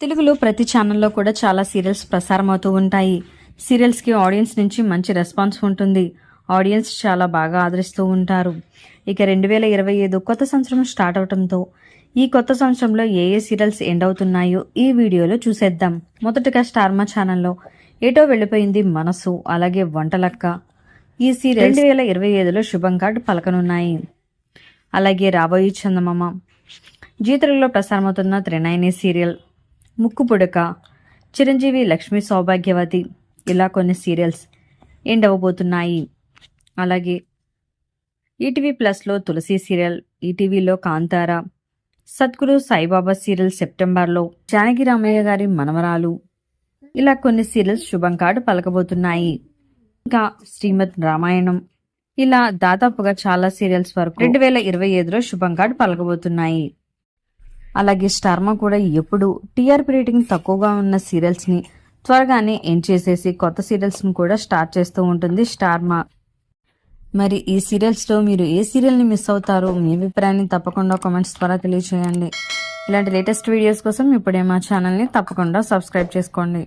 తెలుగులో ప్రతి ఛానల్లో కూడా చాలా సీరియల్స్ ప్రసారం అవుతూ ఉంటాయి సీరియల్స్కి ఆడియన్స్ నుంచి మంచి రెస్పాన్స్ ఉంటుంది. ఆడియన్స్ చాలా బాగా ఆదరిస్తూ ఉంటారు. ఇక రెండు వేల ఇరవై ఐదు కొత్త సంవత్సరం స్టార్ట్ అవడంతో ఈ కొత్త సంవత్సరంలో ఏ ఏ సీరియల్స్ ఎండ్ అవుతున్నాయో ఈ వీడియోలో చూసేద్దాం. మొదటగా స్టార్మా ఛానల్లో ఏటో వెళ్ళిపోయింది మనసు అలాగే వంటలక్క. ఈ సీరియల్ రెండు వేల ఇరవై ఐదులో శుభం కార్డు పలకనున్నాయి. అలాగే రాబోయే చందమామ. జీతలలో ప్రసారమవుతున్న త్రినయని సీరియల్ ముక్కు పుడక. చిరంజీవి లక్ష్మీ సౌభాగ్యవతి. ఇలా కొన్ని సీరియల్స్ ఎండ్ అవ్వబోతున్నాయి అలాగే ఈటీవీ ప్లస్లో తులసి సీరియల్ ఈటీవీలో కాంతార సద్గురు సాయిబాబా సీరియల్ సెప్టెంబర్లో జానకి రామయ్య గారి మనవరాలు. ఇలా కొన్ని సీరియల్స్ శుభం కార్డు పలకబోతున్నాయి. ఇంకా శ్రీమద్ రామాయణం. ఇలా దాదాపుగా చాలా సీరియల్స్ వరకు రెండు వేల ఇరవై ఐదులో శుభం కార్డు పలకబోతున్నాయి. అలాగే స్టార్మా కూడా ఎప్పుడు టీఆర్పీ రేటింగ్ తక్కువగా ఉన్న సీరియల్స్ని త్వరగానే ఎండ్ చేసేసి కొత్త సీరియల్స్ని కూడా స్టార్ట్ చేస్తూ ఉంటుంది స్టార్మా. మరి ఈ సీరియల్స్లో మీరు ఏ సీరియల్ని మిస్ అవుతారో మీ అభిప్రాయాన్ని తప్పకుండా కామెంట్స్ ద్వారా తెలియజేయండి ఇలాంటి లేటెస్ట్ వీడియోస్ కోసం ఇప్పుడే మా ఛానల్ని తప్పకుండా సబ్స్క్రైబ్ చేసుకోండి.